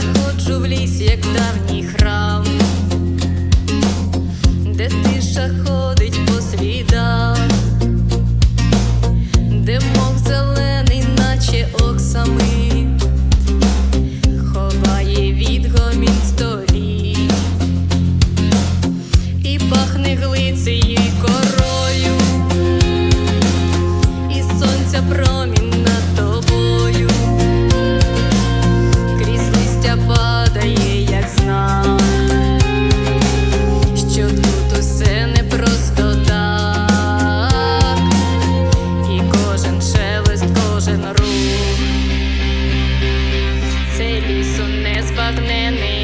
заходжу в ліс, як давній храм, де ти шахо. looking at me.